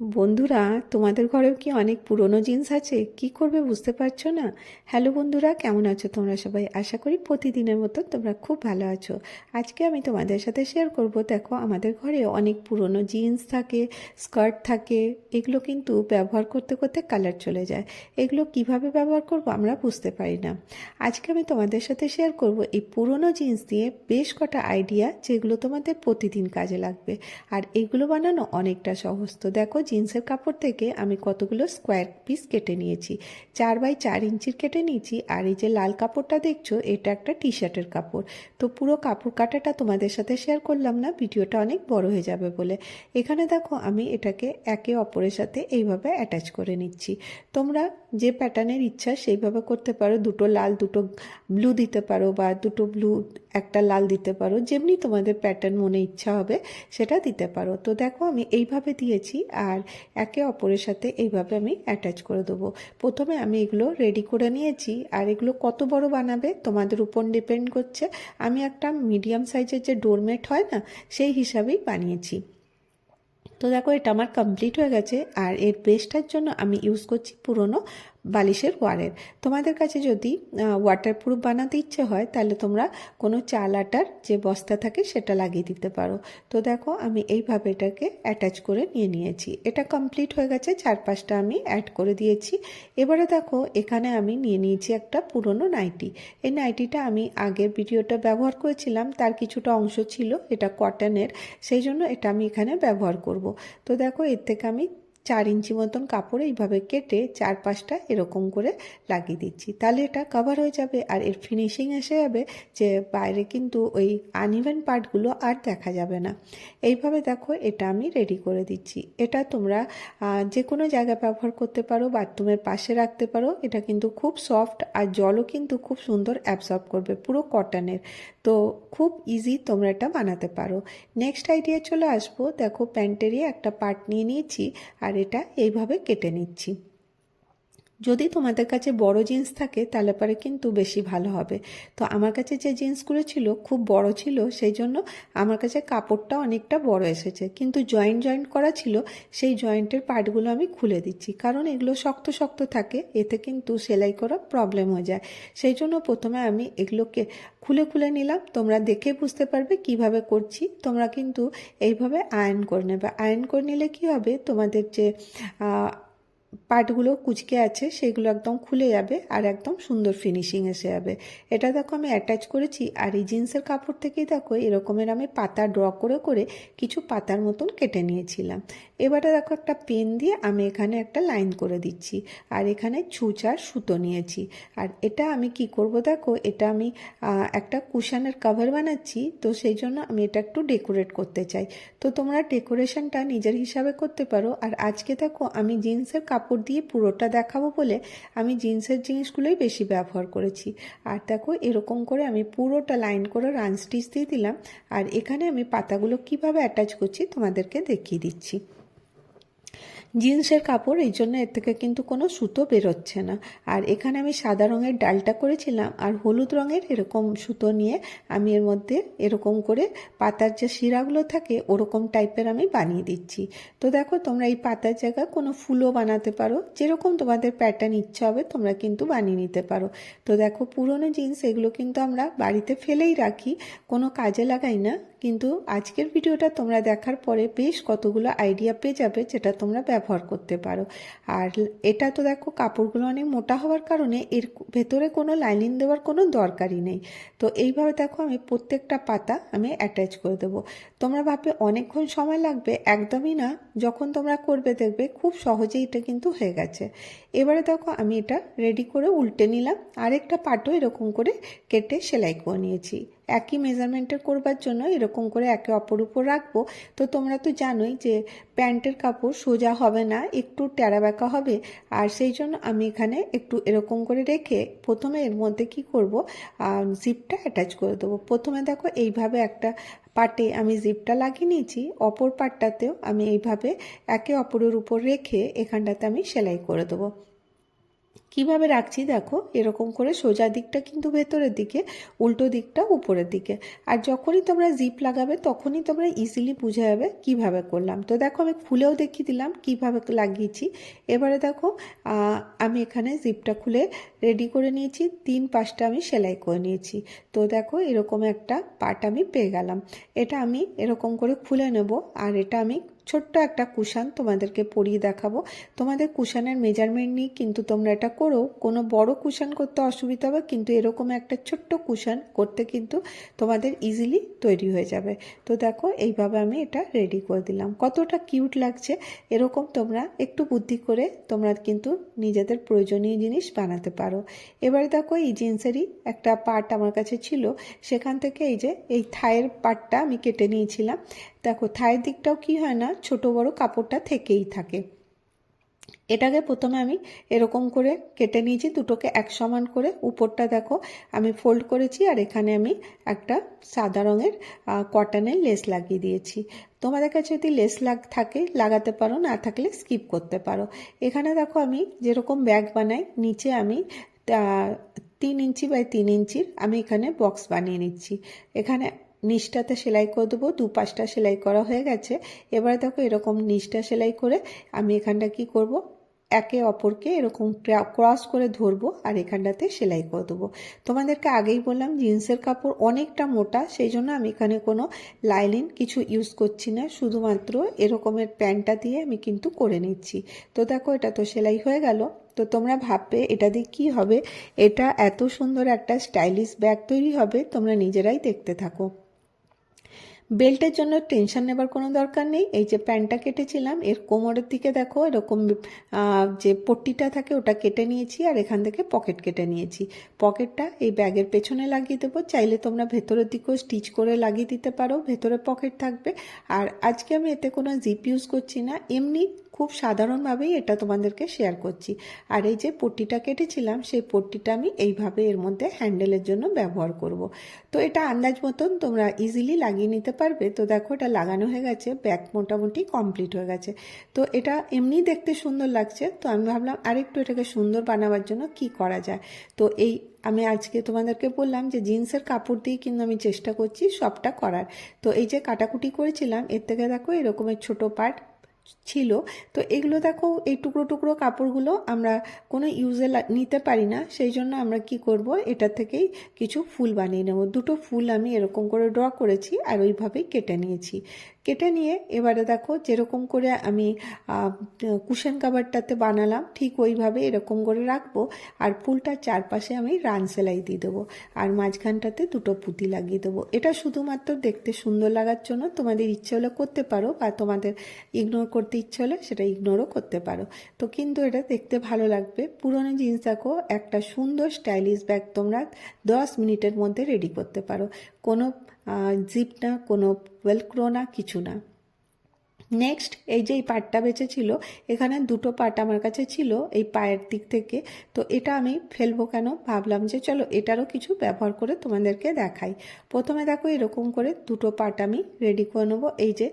বন্ধুরা, তোমাদের ঘরেও কি অনেক পুরনো জিন্স আছে? কি করবে বুঝতে পারছ না? হ্যালো বন্ধুরা, কেমন আছো তোমরা সবাই? আশা করি প্রতিদিনের মতো তোমরা খুব ভালো আছো। আজকে আমি তোমাদের সাথে শেয়ার করব, দেখো আমাদের ঘরে অনেক পুরনো জিন্স থাকে, স্কার্ট থাকে, এগুলো কিন্তু ব্যবহার করতে করতে কালার চলে যায়। এগুলো কীভাবে ব্যবহার করব আমরা বুঝতে পারি না। আজকে আমি তোমাদের সাথে শেয়ার করব এই পুরনো জিন্স দিয়ে বেশ কটা আইডিয়া যেগুলো তোমাদের প্রতিদিন কাজে লাগবে। আর এগুলো বানানো অনেকটা সহজ। তো দেখো জিন্সের কাপড় থেকে আমি কতগুলো স্কোয়ার পিস কেটে নিয়েছি। চার বাই চার ইঞ্চির কেটে নিয়েছি আর এই যে লাল কাপড়টা দেখছ, এটা একটা টি শার্টের কাপড়। তো পুরো কাপড় কাটাটা তোমাদের সাথে শেয়ার করলাম না, ভিডিওটা অনেক বড় হয়ে যাবে বলে। এখানে দেখো আমি এটাকে একে অপরের সাথে এইভাবে অ্যাটাচ করে নিচ্ছি। তোমরা যে প্যাটার্নের ইচ্ছা সেইভাবে করতে পারো। দুটো লাল, দুটো ব্লু দিতে পারো বা দুটো ব্লু একটা লাল দিতে পারো, যেমনি তোমাদের প্যাটার্ন মনে ইচ্ছা হবে, সেটা দিতে পারো। তো দেখো, আমি এইভাবে দিয়েছি আর একে অপরের সাথে এইভাবে আমি অ্যাটাচ করে দেবো। প্রথমে আমি এগুলো রেডি করে নিয়েছি আর এগুলো কত বড় বানাবে তোমাদের উপর ডিপেন্ড করছে। আমি একটা মিডিয়াম সাইজের যে ডোরমেট হয় না, সেই হিসাবেই বানিয়েছি। তো দেখো, এটা আমার কমপ্লিট হয়ে গেছে আর এর বেসটার জন্য আমি ইউজ করছি পুরনো বালিশের ওয়ারের। তোমাদের কাছে যদি ওয়াটারপ্রুফ বানাতে ইচ্ছে হয়, তাহলে তোমরা কোনো চাল আটার যে বস্তা থাকে সেটা লাগিয়ে দিতে পারো। তো দেখো, আমি এইভাবে এটাকে অ্যাটাচ করে নিয়ে নিয়েছি। এটা কমপ্লিট হয়ে গেছে চার পাঁচটা আমি অ্যাড করে দিয়েছি। এবারে দেখো, এখানে আমি নিয়ে নিয়েছি একটা পুরনো নাইটি। এই নাইটিটা আমি আগের ভিডিওটা ব্যবহার করেছিলাম, তার কিছুটা অংশ ছিল, এটা কটনের সেই জন্য এটা আমি এখানে ব্যবহার করব। তো দেখো, এর থেকে আমি চার ইঞ্চি মতন কাপড় এইভাবে কেটে চার পাঁচটা এরকম করে লাগিয়ে দিচ্ছি। তাহলে এটা কভার হয়ে যাবে আর এর ফিনিশিং এসে যাবে যে বাইরে কিন্তু ওই আনইভেন পার্টগুলো আর দেখা যাবে না। এইভাবে দেখো এটা আমি রেডি করে দিচ্ছি। এটা তোমরা যে কোনো জায়গায় ব্যবহার করতে পারো বাথরুমের পাশে রাখতে পারো। এটা কিন্তু খুব সফট আর জলও কিন্তু খুব সুন্দর অ্যাবসর্ব করবে পুরো কটনের তো খুব ইজি তোমরা এটা বানাতে পারো। নেক্সট আইডিয়া চলে আসব। দেখো প্যান্টেরই একটা পার্ট নিয়ে নিয়েছি আর এটা এইভাবে কেটে নিচ্ছি। যদি তোমাদের কাছে বড় জিন্স থাকে, তাহলে পরে কিন্তু বেশি ভালো হবে। তো আমার কাছে যে জিন্সগুলো ছিল খুব বড় ছিল, সেই জন্য আমার কাছে কাপড়টা অনেকটা বড় এসেছে। কিন্তু জয়েন্ট জয়েন্ট করা ছিল, সেই জয়েন্টের পার্টগুলো আমি খুলে দিচ্ছি। কারণ এগুলো শক্ত শক্ত থাকে, এতে কিন্তু সেলাই করা প্রবলেম হয়ে যায়। সেই জন্য প্রথমে আমি এগুলোকে খুলে খুলে নিলাম। তোমরা দেখে বুঝতে পারবে কীভাবে করছি। তোমরা কিন্তু এইভাবে আয়ন করে নেবে। আয়ন করে নিলে কী হবে? তোমাদের যে পার্টগুলো কুচকে আছে, সেগুলো একদম খুলে যাবে আর একদম সুন্দর ফিনিশিং এসে যাবে। এটা দেখো আমি অ্যাটাচ করেছি আর এই জিন্সের কাপড় থেকেই দেখো এরকমের আমি পাতা ড্র করে করে কিছু পাতার মতন কেটে নিয়েছিলাম। এবারে দেখো একটা পেন দিয়ে আমি এখানে একটা লাইন করে দিচ্ছি। আর এখানে ছুচার সুতো নিয়েছি। আর এটা আমি কি করব দেখো, এটা আমি একটা কুশানের কভার বানাচ্ছি। তো সেই জন্য আমি এটা একটু ডেকোরেট করতে চাই। তো তোমরা ডেকোরেশনটা নিজের হিসাবে করতে পারো। আর আজকে দেখো আমি জিন্সের কাপড় দিয়ে পুরোটা দেখাবো বলে আমি জিন্সের জিনিসগুলোই বেশি ব্যবহার করেছি। আর দেখো এরকম করে আমি পুরোটা লাইন করে রান স্টিচ দিয়ে দিলাম। আর এখানে আমি পাতাগুলো কীভাবে অ্যাটাচ করছি তোমাদেরকে দেখিয়ে দিচ্ছি। জিন্সের কাপড়, এই জন্য এর থেকে কিন্তু কোনো সুতো বেরোচ্ছে না। আর এখানে আমি সাদা রঙের ডালটা করেছিলাম, আর হলুদ রঙের এরকম সুতো নিয়ে আমি এর মধ্যে এরকম করে পাতার যে শিরাগুলো থাকে, ওরকম টাইপের আমি বানিয়ে দিচ্ছি। তো দেখো, তোমরা এই পাতার জায়গায় কোনো ফুলও বানাতে পারো, যেরকম তোমাদের প্যাটার্ন ইচ্ছা হবে তোমরা কিন্তু বানিয়ে নিতে পারো। তো দেখো, পুরনো জিন্স এগুলো কিন্তু আমরা বাড়িতে ফেলেই রাখি, কোনো কাজে লাগাই না। কিন্তু আজকের ভিডিওটা তোমরা দেখার পরে বেশ কতগুলো আইডিয়া পেয়ে যাবে, যেটা তোমরা ব্যবহার করতে পারো। আর এটা তো দেখো, কাপড়গুলো অনেক মোটা হওয়ার কারণে এর ভেতরে কোনো লাইনিং দেওয়ার কোনো দরকারই নেই। তো এইভাবে দেখো আমি প্রত্যেকটা পাতা আমি অ্যাটাচ করে দেবো। তোমরা ভাববে অনেকক্ষণ সময় লাগবে, একদমই না। যখন তোমরা করবে দেখবে খুব সহজেই এটা কিন্তু হয়ে গেছে। এবারে দেখো আমি এটা রেডি করে উল্টে নিলাম। আরেকটা পাটও এরকম করে কেটে সেলাই করে নিয়েছি। একই মেজারমেন্টের করবার জন্য এরকম করে একে অপর উপর রাখব। তো তোমরা তো জানোই যে প্যান্টের কাপড় সোজা হবে না, একটু ট্যাড়া ব্যাকা হবে। আর সেই জন্য আমি এখানে একটু এরকম করে রেখে প্রথমে এর মধ্যে কি করব? জিপটা অ্যাটাচ করে দেবো। প্রথমে দেখো এইভাবে একটা পাটে আমি জিপটা লাগিয়ে নিয়েছি। অপর পাটটাতেও আমি এইভাবে একে অপরের উপর রেখে এখানটাতে আমি সেলাই করে দেবো। কীভাবে রাখছি দেখো, এরকম করে সোজা দিকটা কিন্তু ভেতরের দিকে, উল্টো দিকটা উপরের দিকে। আর যখনই তোমরা জিপ লাগাবে, তখনই তোমরা ইজিলি বুঝে যাবে কীভাবে করলাম। তো দেখো, আমি খুলেও দেখিয়ে দিলাম কীভাবে লাগিয়েছি। এবারে দেখো আমি এখানে জিপটা খুলে রেডি করে নিয়েছি। তিন পাশটা আমি সেলাই করে নিয়েছি। তো দেখো, এরকম একটা পার্ট আমি পেয়ে গেলাম। এটা আমি এরকম করে খুলে নেব, আর এটা আমি ছোট্ট একটা কুশান তোমাদেরকে পরিয়ে দেখাবো। তোমাদের কুশানের মেজারমেন্ট নিয়ে কিন্তু তোমরা এটা করো। কোনো বড় কুশান করতে অসুবিধা হবে, কিন্তু এরকম একটা ছোট্ট কুশান করতে কিন্তু তোমাদের ইজিলি তৈরি হয়ে যাবে। তো দেখো, এইভাবে আমি এটা রেডি করে দিলাম। কতটা কিউট লাগছে, এরকম তোমরা একটু বুদ্ধি করে তোমরা কিন্তু নিজেদের প্রয়োজনীয় জিনিস বানাতে পারো। এবারে দেখো, এই জিন্সেরই একটা পার্ট আমার কাছে ছিল। সেখান থেকে এই যে, এই থায়ের পার্টটা আমি কেটে নিয়েছিলাম। থায়ের দিকটাও কি হয় না? ছোট বড় কাপড়টা থেকেই থাকে। এটাকে প্রথমে আমি এরকম করে কেটে নিয়েছি, দুটোকে এক সমান করে। উপরটা দেখো, আমি ফোল্ড করেছি আর এখানে আমি একটা সাদা রঙের কটনের লেস লাগিয়ে দিয়েছি। তোমাদের কাছে যদি লেস লাগ, থাকে, লাগাতে পারো, না থাকলে স্কিপ করতে পারো। এখানে দেখো, আমি যেরকম ব্যাগ বানাই, নিচে আমি তিন ইঞ্চি বাই তিন ইঞ্চির আমি এখানে বক্স বানিয়ে নিচ্ছি। এখানে নিচটাতে সেলাই করে দেবো দু পাশটা সেলাই করা হয়ে গেছে। এবারে দেখো এরকম নিচটা সেলাই করে আমি এখানটা কি করব? একে অপরকে এরকম ক্রস করে ধরবো আর এখানটাতে সেলাই করে দেবো। তোমাদেরকে আগেই বললাম জিন্সের কাপড় অনেকটা মোটা, সেই জন্য আমি এখানে কোনো লাইলিন কিছু ইউজ করছি না। শুধুমাত্র এরকমের প্যান্টটা দিয়ে আমি কিন্তু করে নিচ্ছি। তো দেখো এটা তো সেলাই হয়ে গেল। তো তোমরা ভাববে এটা দিয়ে কী হবে? এটা এত সুন্দর একটা স্টাইলিশ ব্যাগ তৈরি হবে, তোমরা নিজেরাই দেখতে থাকো। বেল্টের জন্য টেনশন নেবার কোনো দরকার নেই। এই যে প্যান্টটা কেটেছিলাম, এর কোমরের দিকে দেখো এরকম যে পট্টিটা থাকে ওটা কেটে নিয়েছি আর এখান থেকে পকেট কেটে নিয়েছি। পকেটটা এই ব্যাগের পেছনে লাগিয়ে দেবো। চাইলে তোমরা ভেতরের দিকেও স্টিচ করে লাগিয়ে দিতে পারো। ভেতরে পকেট থাকবে। আর আজকে আমি এতে কোনো জিপ ইউজ করছি না। এমনি খুব সাধারণভাবেই এটা তোমাদেরকে শেয়ার করছি। আর এই যে পট্টিটা কেটেছিলাম, সেই পট্টিটা আমি এইভাবে এর মধ্যে হ্যান্ডেলের জন্য ব্যবহার করব। তো এটা আন্দাজ মতন তোমরা ইজিলি লাগিয়ে নিতে পারবে। তো দেখো এটা লাগানো হয়ে গেছে ব্যাগ মোটামুটি কমপ্লিট হয়ে গেছে। তো এটা এমনি দেখতে সুন্দর লাগছে। তো আমি ভাবলাম আরেকটু এটাকে সুন্দর বানাবার জন্য কি করা যায়? তো এই আমি আজকে তোমাদেরকে বললাম যে জিন্সের কাপড় দিয়ে কিন্তু আমি চেষ্টা করছি সবটা করার। তো এই যে কাটাকুটি করেছিলাম, এর থেকে দেখো এরকমের ছোট পার্ট ছিল। তো এগুলো দেখো, এই টুকরো টুকরো কাপড়গুলো আমরা কোনো ইউজে নিতে পারি না। সেই জন্য আমরা কি করব, এটা থেকেই কিছু ফুল বানিয়ে নেব। দুটো ফুল আমি এরকম করে ড্র করেছি আর ওইভাবেই কেটে নিয়েছি। কেটে নিয়ে এবারে দেখো, যেরকম করে আমি কুশন কাভারটাতে বানালাম, ঠিক ওইভাবে এরকম করে রাখব আর ফুলটার চারপাশে আমি রান সেলাই দিয়ে দেবো আর মাঝখানটাতে দুটো পুঁতি লাগিয়ে দেবো। এটা শুধুমাত্র দেখতে সুন্দর লাগার জন্য তোমাদের ইচ্ছে হলে করতে পারো বা তোমাদের ইগনোর করতে ইচ্ছে হলে সেটা ইগনোরও করতে পারো। তো কিন্তু এটা দেখতে ভালো লাগবে। পুরনো জিন্স দেখো একটা সুন্দর স্টাইলিশ ব্যাগ তোমরা দশ মিনিটের মধ্যে রেডি করতে পারো। কোনো জিপ না, কোনো ওয়েলক্রো না, কিছু না। নেক্সট এই যে এই পাটটা বেঁচে ছিল এখানে দুটো পাট আমার কাছে ছিল এই পায়ের দিক থেকে। তো এটা আমি ফেলব কেন? ভাবলাম যে চলো এটারও কিছু ব্যবহার করে তোমাদেরকে দেখাই। প্রথমে দেখো এরকম করে দুটো পাট আমি রেডি করে নেব। এই যে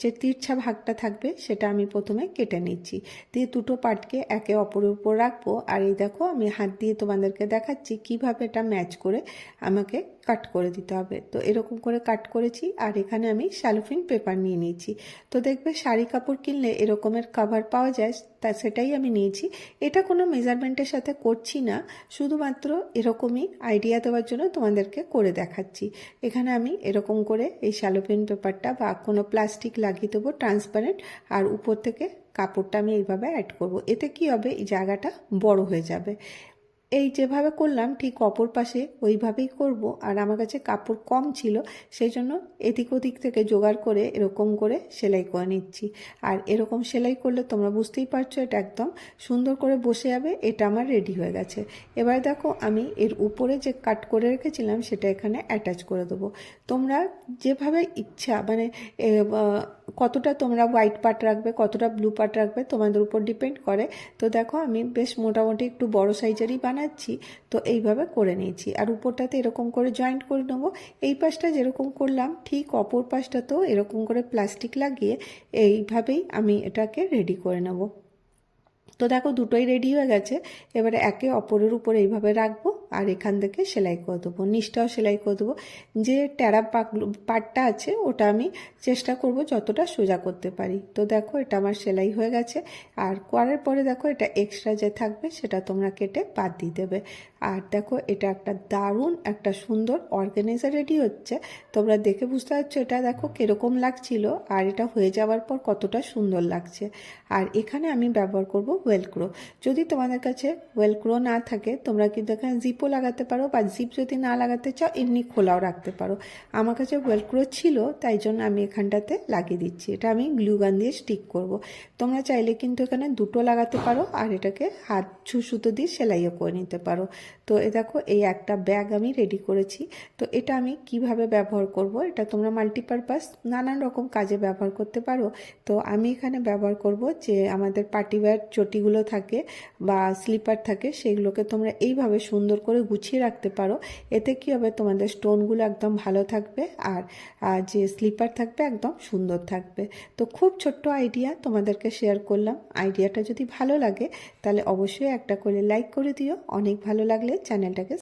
যে তিরছা ভাগটা থাকবে সেটা আমি প্রথমে কেটে নিচ্ছি। দিয়ে দুটো পাটকে একে অপরের উপর রাখব। আর এই দেখো আমি হাত দিয়ে তোমাদেরকে দেখাচ্ছি কীভাবে এটা ম্যাচ করে আমাকে কাট করে দিতে হবে। তো এরকম করে কাট করেছি আর এখানে আমি স্যালোফিন পেপার নিয়ে নিয়েছি। তো দেখবে শাড়ি কাপড় কিনলে এরকমের কাভার পাওয়া যায়, তা সেটাই আমি নিয়েছি। এটা কোনো মেজারমেন্টের সাথে করছি না, শুধুমাত্র এরকমই আইডিয়া দেওয়ার জন্য তোমাদেরকে করে দেখাচ্ছি। এখানে আমি এরকম করে এই স্যালোপিন পেপারটা বা কোনো প্লাস্টিক লাগিয়ে দেবো ট্রান্সপারেন্ট আর উপর থেকে কাপড়টা আমি এইভাবে অ্যাড করব। এতে কি হবে? এই জায়গাটা বড় হয়ে যাবে। এই যেভাবে করলাম, ঠিক অপর পাশে ওইভাবেই করব। আর আমার কাছে কাপড় কম ছিল সেই জন্য এদিক ওদিক থেকে জোগাড় করে এরকম করে সেলাই করে নিচ্ছি। আর এরকম সেলাই করলে তোমরা বুঝতেই পারছ, এটা একদম সুন্দর করে বসে যাবে, এটা আমার রেডি হয়ে গেছে। এবার দেখো, আমি এর উপরে যে কাট করে রেখেছিলাম, সেটা এখানে অ্যাটাচ করে দেবো। তোমরা যেভাবে ইচ্ছা মানে কতটা তোমরা হোয়াইট পার্ট রাখবে, কতটা ব্লু পার্ট রাখবে তোমাদের উপর ডিপেন্ড করে। তো দেখো, আমি বেশ মোটামুটি একটু বড় সাইজেরই বানাচ্ছি, তো এইভাবে করে নিয়েছি। আর উপরটাতে এরকম করে জয়েন্ট করে নেব। এই পাশটা যেরকম করলাম, ঠিক অপর পাশটাতেও এরকম করে প্লাস্টিক লাগিয়ে এইভাবেই আমি এটাকে রেডি করে নেব। তো দেখো, দুটোই রেডি হয়ে গেছে। এবারে একে অপরের উপর এইভাবে রাখব। আর এখান থেকে সেলাই করে দেবো, নিচটাও সেলাই করে দেবো। যে ট্যারা পাটটা আছে, ওটা আমি চেষ্টা করব যতটা সোজা করতে পারি। তো দেখো, এটা আমার সেলাই হয়ে গেছে। আর করার পরে দেখো, এটা এক্সট্রা যে থাকবে, সেটা তোমরা কেটে বাদ দিয়ে দেবে। আর দেখো, এটা একটা দারুণ, একটা সুন্দর অর্গানাইজার রেডি হচ্ছে। তোমরা দেখে বুঝতে পারছ এটা দেখো কীরকম লাগছিল আর এটা হয়ে যাওয়ার পর কতটা সুন্দর লাগছে। আর এখানে আমি ব্যবহার করব ওয়েলক্রো যদি তোমাদের কাছে ওয়েলক্রো না থাকে, তোমরা কিন্তু এখানে জিপও লাগাতে পারো বা জিপ যদি না লাগাতে চাও, এমনি খোলাও রাখতে পারো। আমার কাছে ওয়েলক্রো ছিল, তাই জন্য আমি এখানটাতে লাগিয়ে দিচ্ছি। এটা আমি গ্লুগান দিয়ে স্টিক করব। তোমরা চাইলে কিন্তু এখানে দুটো লাগাতে পারো, আর এটাকে হাত সুতো দিয়ে সেলাইও করে নিতে পারো। তো এ দেখো, এই একটা ব্যাগ আমি রেডি করেছি। তো এটা আমি কীভাবে ব্যবহার করব, এটা তোমরা মাল্টিপারপাস নানান রকম কাজে ব্যবহার করতে পারো। তো আমি এখানে ব্যবহার করব যে আমাদের পার্টি ওয়্যার চটিগুলো থাকে বা স্লিপার থাকে, সেগুলোকে তোমরা এইভাবে সুন্দর করে গুছিয়ে রাখতে পারো। এতে কী হবে? তোমাদের স্টোনগুলো একদম ভালো থাকবে আর যে স্লিপার থাকবে একদম সুন্দর থাকবে। তো খুব ছোট্ট আইডিয়া তোমাদেরকে শেয়ার করলাম। আইডিয়াটা যদি ভালো লাগে, তাহলে অবশ্যই একটা করে লাইক করে দিও। অনেক ভালো লাগলে চ্যানেলটাকে